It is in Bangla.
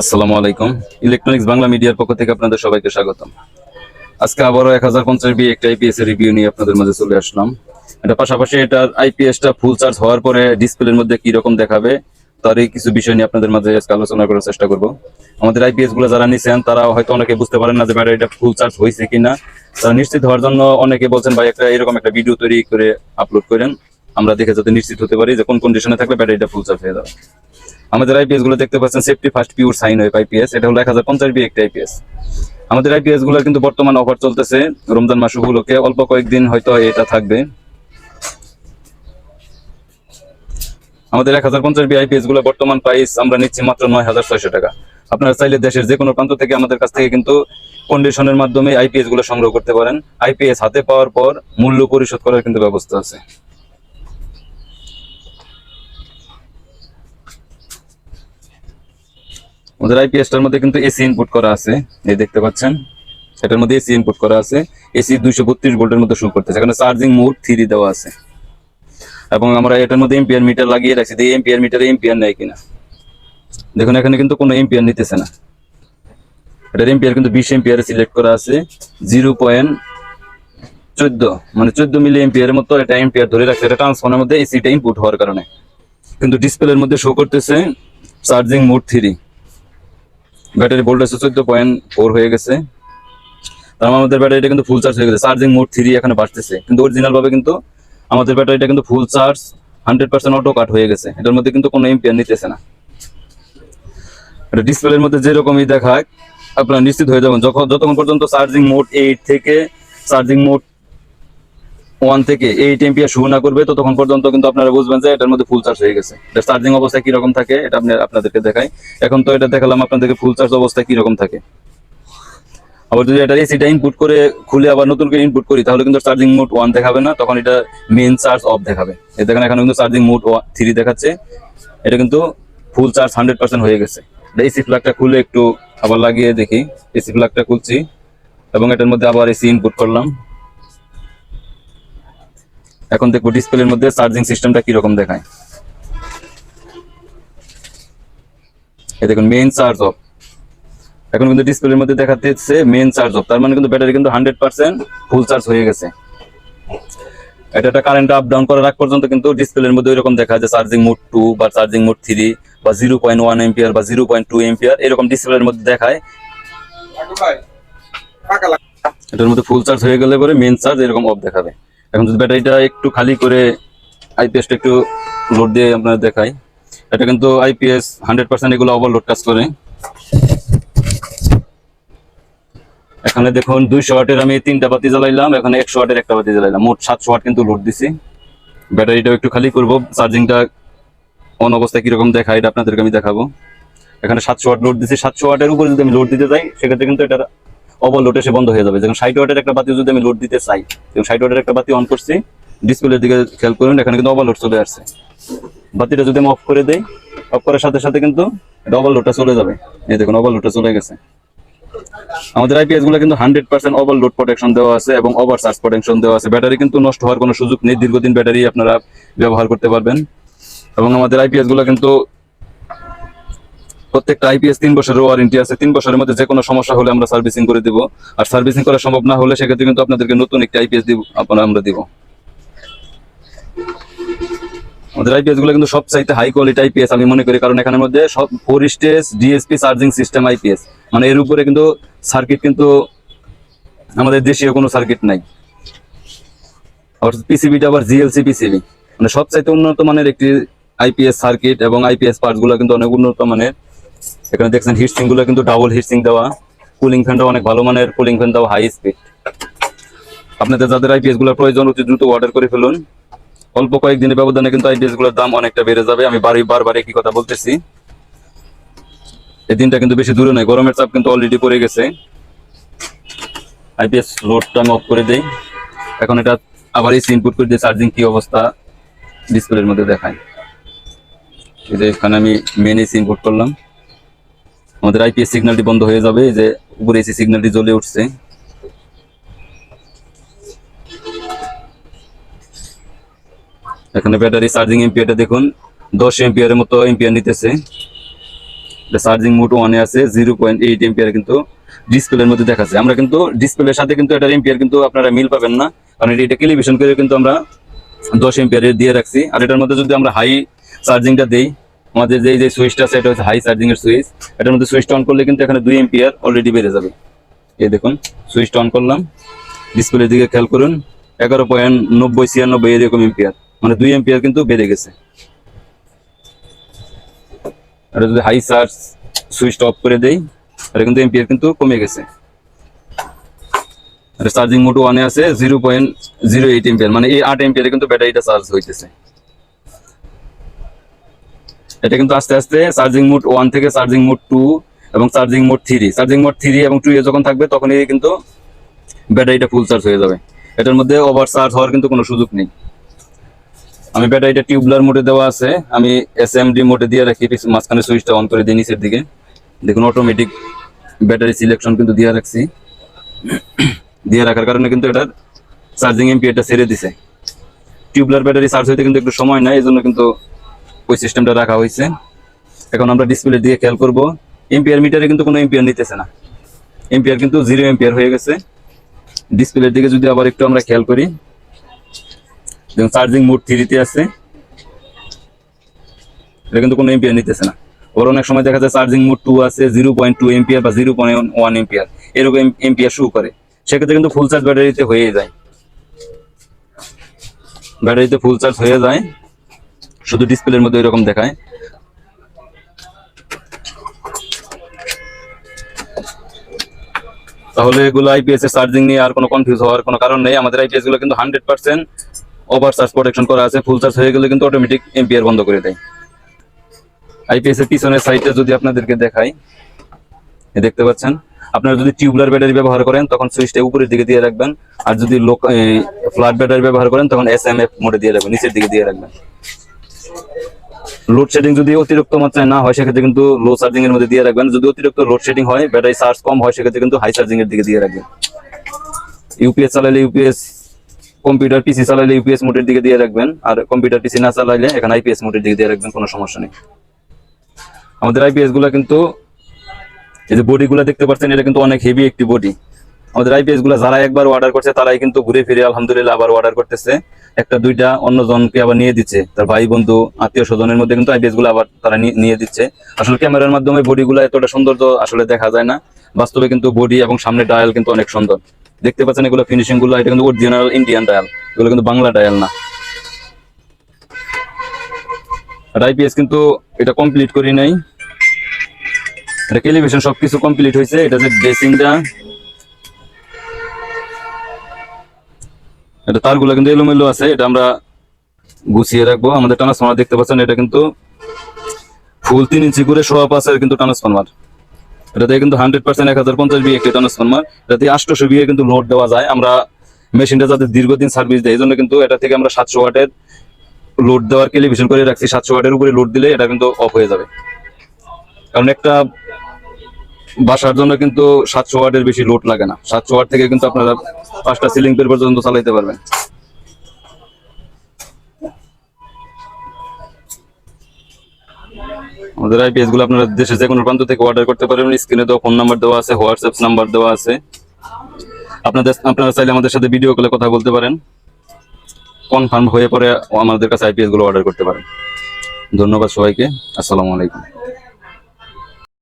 আসসালামু আলাইকুম। ইলেকট্রনিক্স বাংলা মিডিয়ার পক্ষ থেকে আপনাদের সবাইকে স্বাগতম। আজকে আবারও এক হাজার পঞ্চাশ বি একটা আইপিএস এর রিভিউ নিয়ে আপনাদের মাঝে চলে আসলাম। এটা পাশাপাশি এটার আইপিএসটা ফুল চার্জ হওয়ার পরে ডিসপ্লের মধ্যে কি রকম দেখাবে তারই কিছু বিষয় নিয়ে আপনাদের মাঝে আজকে আলোচনা করার চেষ্টা করব। আমাদের আইপিএসগুলো যারা নিছেন, তারা হয়তো অনেকে বুঝতে পারেন না যে ব্যাটারিটা ফুল চার্জ হয়েছে কিনা। তারা নিশ্চিত হওয়ার জন্য অনেকে বলছেন, ভাই, একটা এরকম একটা ভিডিও তৈরি করে আপলোড করেন। আমরা দেখে যাতে নিশ্চিত হতে পারি যে কোন কন্ডিশনে থাকলে ব্যাটারিটা ফুল চার্জ হয়ে যাবে। আমাদের আইপিএসগুলো দেখতে পাচ্ছেন safety first pure sine wave IPS এটা হলো এক হাজার পঞ্চাশ বি একটা আইপিএস আমাদের আইপিএসগুলো কিন্তু বর্তমান অফার চলতেছে, রমজান মাস উপলক্ষে অল্প কয়েকদিন হয়তো এটা থাকবে। আমাদের এক হাজার পঞ্চাশ বি আইপিএসগুলো বর্তমান প্রাইস আমরা নিচ্ছি মাত্র নয় হাজার ছয়শো টাকা। আপনারা চাইলে দেশের যে কোনো প্রান্ত থেকে আমাদের কাছ থেকে কিন্তু কন্ডিশনের মাধ্যমে আইপিএসগুলো সংগ্রহ করতে পারেন। আইপিএস হাতে পাওয়ার পর মূল্য পরিশোধ করার কিন্তু ব্যবস্থা আছে। আমাদের আইপিএসটার মধ্যে কিন্তু এসি ইনপুট করা আছে, এই দেখতে পাচ্ছেন। এটার মধ্যে এসি ইনপুট করা আছে। এসি দুইশো বত্রিশ ভোল্টের মধ্যে শো করতেছে। এখানে চার্জিং মোড থ্রি দেওয়া আছে। এবং আমরা এটার মধ্যে এম্পিয়ার মিটার লাগিয়ে রাখছি। যে এম্পিয়ার মিটারে এম্পিয়ার নেয় কিনা? দেখুন, এখানে কিন্তু কোনো এম্পিয়ার নিতেছে না। এটার এম্পিয়ার কিন্তু বিশ এম্পিয়ারে সিলেক্ট করা আছে। জিরো পয়েন্ট চোদ্দ মানে চোদ্দ মিলি এম্পিয়ারের মতো এটা এম্পিয়ার ধরে রাখছে। এটা ট্রান্সফর্মের মধ্যে এসিটা ইনপুট হওয়ার কারণে। কিন্তু ডিসপ্লের মধ্যে শো করতেছে charging mode three battery voltage চোদ্দ পয়েন্ট ফোর হয়ে গেছে। তার মানে আমাদের ব্যাটারিটা কিন্তু ফুল চার্জ হয়ে গেছে। চার্জিং মোড থ্রি এখানে বাড়তেছে। কিন্তু অরিজিনাল ভাবে কিন্তু আমাদের ব্যাটারিটা কিন্তু full charge hundred percent auto cut হয়ে গেছে। এটার মধ্যে কিন্তু কোনো এম্পিয়ার নিতেছে না। এটা ডিসপ্লের মধ্যে যেরকমই দেখায় আপনারা নিশ্চিত হয়ে যাবেন, যখন যতক্ষণ পর্যন্ত চার্জিং মোড এইট থেকে চার্জিং মোড ওয়ান থেকে এইট এম্পিয়ার শুরু না করবে, তো তখন পর্যন্ত কিন্তু আপনারা বুঝবেন যে এটার মধ্যে ফুল চার্জ হয়ে গেছে। এটা চার্জিং অবস্থায় কীরকম থাকে, এটা আপনি আপনাদেরকে দেখাই। এখন তো এটা দেখালাম আপনাদেরকে ফুল চার্জ অবস্থায় কীরকম থাকে। আবার যদি এটা এসিটা ইনপুট করে খুলে আবার নতুন করে ইনপুট করি, তাহলে কিন্তু চার্জিং মোড ওয়ান দেখাবে না, তখন এটা মেন চার্জ অফ দেখাবে। এই দেখেন এখানে কিন্তু চার্জিং মোড থ্রি দেখাচ্ছে। এটা কিন্তু ফুল চার্জ হান্ড্রেড পার্সেন্ট হয়ে গেছে। এটা এসি প্লাগটা খুলে একটু আবার লাগিয়ে দেখি। এসি প্লাগটা খুলছি, এবং এটার মধ্যে আবার এসি ইনপুট করলাম। এখন দেখব ডিসপ্লের মধ্যে চার্জিং সিস্টেমটা কীরকম দেখায়। এই দেখুন মেইন চার্জ অফ এখন কিন্তু ডিসপ্লের মধ্যে দেখাচ্ছে মেইন চার্জ অফ তার মানে কিন্তু ব্যাটারি কিন্তু হান্ড্রেড পার্সেন্ট ফুল চার্জ হয়ে গেছে। এটা একটা কারেন্ট আপ ডাউন করার আগ পর্যন্ত কিন্তু ডিসপ্লের মধ্যে এরকম দেখা যায় চার্জিং মোড টু বা চার্জিং মোড থ্রি বা জিরো পয়েন্ট ওয়ান এম্পিয়ার বা জিরো পয়েন্ট টু এম্পিয়ার এরকম ডিসপ্লের মধ্যে দেখায়। এটার মধ্যে ফুল চার্জ হয়ে গেলে পরে মেন চার্জ এরকম অফ দেখাবে। এখন যদি ব্যাটারিটা একটু খালি করে আইপিএসটা একটু লোড দিয়ে আপনাদের দেখাই, এটা কিন্তু আইপিএস হান্ড্রেড পার্সেন্ট এগুলো ওভারলোড কাজ করে। এখানে দেখুন দুইশো ওয়াটের আমি তিনটা বাতি জ্বালাইলাম, এখানে একশো ওয়াটের একটা বাতি জ্বালাইলাম, মোট সাতশো ওয়াট কিন্তু লোড দিছি। ব্যাটারিটাও একটু খালি করব চার্জিংটা অন অবস্থায় কীরকম দেখায় এটা আপনাদেরকে আমি দেখাবো। এখানে সাতশো ওয়াট লোড দিছি, সাতশো ওয়াটের উপরে যদি আমি লোড দিতে যাই, সেক্ষেত্রে কিন্তু এটা ওভারলোড এসে বন্ধ হয়ে যাবে। যখন ষাট ওয়াটের একটা বাতি যদি আমি লোড দিতে চাই এবং ষাট ওয়াটের একটা বাতি অন করছি ডিসপ্লের দিকে খেয়াল করুন, এখানে কিন্তু ওভারলোড চলে আসছে। বাতিটা যদি আমি অফ করে দেই অফ করার সাথে সাথে কিন্তু এটা ওভারলোডটা চলে যাবে। এই দেখুন ওভারলোডটা চলে গেছে। আমাদের আইপিএসগুলো কিন্তু হান্ড্রেড পার্সেন্ট ওভারলোড প্রোটেকশন দেওয়া আছে এবং ওভার চার্জ প্রোটেকশন দেওয়া আছে। ব্যাটারি কিন্তু নষ্ট হওয়ার কোনো সুযোগ নেই। দীর্ঘদিন ব্যাটারি আপনারা ব্যবহার করতে পারবেন। এবং আমাদের আইপিএসগুলো কিন্তু প্রত্যেকটা আইপিএস তিন বছরের ওয়ারেন্টি আছে। তিন বছরের মধ্যে যে কোনো সমস্যা হলে আমরা সার্ভিসিং করে দিব। আর সার্ভিসিং করা সম্ভব না হলে সেক্ষেত্রে কিন্তু আপনাদেরকে নতুন একটি আইপিএস দিব আপনারা আমরা দিব। আমাদের আইপিএসগুলো কিন্তু সবচাইতে হাই কোয়ালিটি আইপিএস আমি মনে করি, কারণ এখানের মধ্যে সব four stage DSP charging system IPS মানে এর উপরে কিন্তু সার্কিট কিন্তু আমাদের দেশীয় কোনো সার্কিট নাই। অর্থাৎ পিসিবিটা আবার জিএলসি পিসিবি মানে সবচাইতে উন্নত মানের একটি আইপিএস সার্কিট এবং আইপিএস পার্টসগুলো কিন্তু অনেক উন্নত মানের। এখানে দেখছেন হিটসিংগুলো কিন্তু ডাবল হিটসিং দেওয়া। কুলিং ফ্যানটা অনেক ভালো মানের কুলিং ফ্যান দেওয়া হাই স্পিড আপনাদের যাদের আইপিএসগুলো প্রয়োজন, অতি দ্রুত অর্ডার করে ফেলুন। অল্প কয়েকদিনের ব্যবধানে কিন্তু আইপিএসগুলোর দাম অনেকটা বেড়ে যাবে। আমি বারবার একই কথা বলতেছি। এই দিনটা কিন্তু বেশি দূরে নয়, গরমের চাপ কিন্তু অলরেডি পড়ে গেছে। আইপিএস লোডটা আমি অফ করে দেই। এখন এটা আবার এসি ইনপুট করে দিয়ে চার্জিং কি অবস্থা ডিসপ্লের মধ্যে দেখায় এই যে এখানে আমি মেন এসি ইনপুট করলাম। আমাদের আইপিএস সিগন্যালটি বন্ধ হয়ে যাবে যে উপরে এসি সিগন্যালটি জ্বলে উঠছে। এখানে ব্যাটারি চার্জিং এম্পিয়ারটা দেখুন, দশ এম্পিয়ারের মতো এম্পিয়ার নিতেছে। চার্জিং মোড ওয়ানে আছে জিরো পয়েন্ট এইট এম্পিয়ার কিন্তু ডিসপ্লের মধ্যে দেখাচ্ছে। আমরা কিন্তু ডিসপ্লের সাথে কিন্তু এটার এম্পিয়ার কিন্তু আপনারা মিল পাবেন না, কারণ এটা টেলিভিশন করে কিন্তু আমরা দশ এম্পিয়ারের দিয়ে রাখছি। আর এটার মধ্যে যদি আমরা হাই চার্জিংটা দেই আমাদের যে সুইচটা আছে, এটা হচ্ছে হাই চার্জিং এর সুইচ। এটার মধ্যে সুইচটা অন করলে কিন্তু এখানে দুই এম্পিয়ার অলরেডি বেড়ে যাবে। এই দেখুন, সুইচটা অন করলাম। ডিসপ্লের দিকে খেয়াল করুন, এগারো পয়েন্ট নব্বই, ছিয়ানব্বই এরকম এম্পিয়ার মানে দুই এম্পিয়ার কিন্তু বেড়ে গেছে। এটা যদি হাই চার্জ সুইচটা অফ করে দেই এটা কিন্তু এম্পিয়ার কিন্তু কমে গেছে। চার্জিং মোড ওয়ানে আছে zero point zero eight ampere মানে এই আট এম্পিয়ারে কিন্তু ব্যাটারিটা চার্জ হইতেছে। এটা কিন্তু আস্তে আস্তে চার্জিং মোড ওয়ান থেকে চার্জিং মোড টু এবং charging mode three charging mode three এবং টু এ যখন থাকবে তখনই কিন্তু ব্যাটারিটা ফুল চার্জ হয়ে যাবে। এটার মধ্যে ওভার চার্জ হওয়ার কিন্তু কোনো সুযোগ নেই। আমি ব্যাটারিটা টিউবলার মোডে দেওয়া আছে। আমি এস এম ডি মোডে দিয়ে রাখি মাঝখানে সুইচটা অন করে দিই, নিচের দিকে। দেখুন অটোমেটিক ব্যাটারি সিলেকশন কিন্তু দিয়ে রাখছি। দিয়ে রাখার কারণে কিন্তু এটার চার্জিং এমপিএটা ছেড়ে দিছে। টিউবলার ব্যাটারি চার্জ হইতে কিন্তু একটু সময় নেয় এই জন্য কিন্তু ওই সিস্টেমটা রাখা হয়েছে। এখন আমরা ডিসপ্লের দিকে খেয়াল করব। এম্পিয়ার মিটারে কিন্তু কোনো এম্পিয়ার নিতেছে না। এম্পিয়ার কিন্তু জিরো এম্পিয়ার হয়ে গেছে। ডিসপ্লের দিকে যদি আবার একটু আমরা খেয়াল করি দেখুন চার্জিং মোড থ্রিতে আছে। এটা কিন্তু কোনো এম্পিয়ার নিতেছে না। ওর অনেক সময় দেখা যায় চার্জিং মোড টু আছে জিরো পয়েন্ট টু এম্পিয়ার বা জিরো পয়েন্ট ওয়ান এম্পিয়ার এরকম এম্পিয়ার শু করে। সেক্ষেত্রে কিন্তু ফুল চার্জ ব্যাটারিতে হয়ে যায়। ব্যাটারিতে ফুল চার্জ হয়ে যায়। শুধু ডিসপ্লের মধ্যে এরকম দেখায়। তাহলে এগুলো আইপিএস এর চার্জিং নিয়ে আর কোনো কনফিউজ হওয়ার কোনো কারণ নেই। আমাদের আইপিএসগুলো কিন্তু hundred percent over charge protection করা আছে ফুল চার্জ হয়ে গেলে কিন্তু অটোমেটিক এম্পিয়ার বন্ধ করে দেয়। আইপিএস এর পিছনের সাইডটা যদি আপনাদেরকে দেখাই দেখতে পাচ্ছেন? আপনারা যদি টিউবলার ব্যাটারি ব্যবহার করেন, তখন সুইচটা উপরের দিকে দিয়ে রাখবেন। আর যদি লোক ফ্ল্যাট ব্যাটারি ব্যবহার করেন, তখন এস এম এফ মোডে দিয়ে রাখবেন, নিচের দিকে দিয়ে রাখবেন। লোডশেডিং যদি অতিরিক্ত মাত্রায় না হয়, সেক্ষেত্রে কিন্তু লো চার্জিং এর মধ্যে দিয়ে রাখবেন। যদি অতিরিক্ত লোডশেডিং হয় ব্যাটারি চার্জ কম হয়, সেক্ষেত্রে কিন্তু হাই চার্জিং এর দিকে দিয়ে রাখবেন। ইউপিএস চালাইলে ইউপিএস কম্পিউটার পিসি চালাইলে ইউপিএস মোডের দিকে দিয়ে রাখবেন। আর কম্পিউটার পিসি না চালাইলে এখানে আইপিএস মোডের দিকে দিয়ে রাখবেন, কোনো সমস্যা নেই। আমাদের আইপিএসগুলা কিন্তু, এই যে বডি গুলা দেখতে পাচ্ছেন, এটা কিন্তু অনেক হেভি একটি বডি আমাদের আইপিএসগুলা যারা একবার অর্ডার করছে, তারাই কিন্তু ঘুরে ফিরে আলহামদুলিল্লাহ আবার অর্ডার করতেছে। একটা, দুইটা অন্য জনকে আবার নিয়ে দিচ্ছে। তার ভাই, বন্ধু, আত্মীয় স্বজনের মধ্যে কিন্তু আইপিএসগুলো আবার তারা নিয়ে- দিচ্ছে। আসলে ক্যামেরার মাধ্যমে বডি গুলা এতটা সৌন্দর্য আসলে দেখা যায় না। বাস্তবে কিন্তু বডি এবং সামনে ডায়াল কিন্তু অনেক সুন্দর। দেখতে পাচ্ছেন এগুলো ফিনিশিংগুলো, এটা কিন্তু অরিজিনাল ইন্ডিয়ান ডায়াল এগুলো কিন্তু বাংলা ডায়াল না। আর আইপিএস কিন্তু এটা কমপ্লিট করি নাই। এটা টেলিভিশন সবকিছু কমপ্লিট হয়েছে। এটা যে ড্রেসিংটা এটা তারগুলো কিন্তু এলোমেলো আছে, এটা আমরা গুছিয়ে রাখব। আমাদের ট্রান্সফর্মার দেখতে পাচ্ছেন, এটা কিন্তু ফুল তিন ইঞ্চি করে সোয়া পাঁচের কিন্তু ট্রান্সফর্মার এটাতে কিন্তু হান্ড্রেড পার্সেন্ট এক হাজার পঞ্চাশ বিয়ে একটি ট্রান্সফর্মার এটাতে আটশোশো বিয়ে কিন্তু লোড দেওয়া যায়। আমরা মেশিনটা যাতে দীর্ঘদিন সার্ভিস দেয়, এই জন্য কিন্তু এটা থেকে আমরা সাতশো ওয়াটের লোড দেওয়ার টেলিভিশন করে রাখছি। সাতশো ওয়াটের উপরে লোড দিলে এটা কিন্তু অফ হয়ে যাবে। কারণ একটা বাসার জন্য কিন্তু সাতশো ওয়াটের বেশি লোড লাগে না। সাতশো ওয়াট থেকে কিন্তু আপনারা পাঁচটা সিলিং পের পর্যন্ত চালাইতে পারবেন। আমাদের আইপিএসগুলো আপনারা দেশের যে কোনো প্রান্ত থেকে অর্ডার করতে পারবেন। স্ক্রিনে দেওয়া ফোন নাম্বার দেওয়া আছে হোয়াটসঅ্যাপ নাম্বার দেওয়া আছে। আপনাদের, আপনারা চাইলে আমাদের সাথে ভিডিও কলে কথা বলতে পারেন। কনফার্ম হয়ে পরে আমাদের কাছে আইপিএসগুলো অর্ডার করতে পারেন। ধন্যবাদ সবাইকে। আসসালামু আলাইকুম।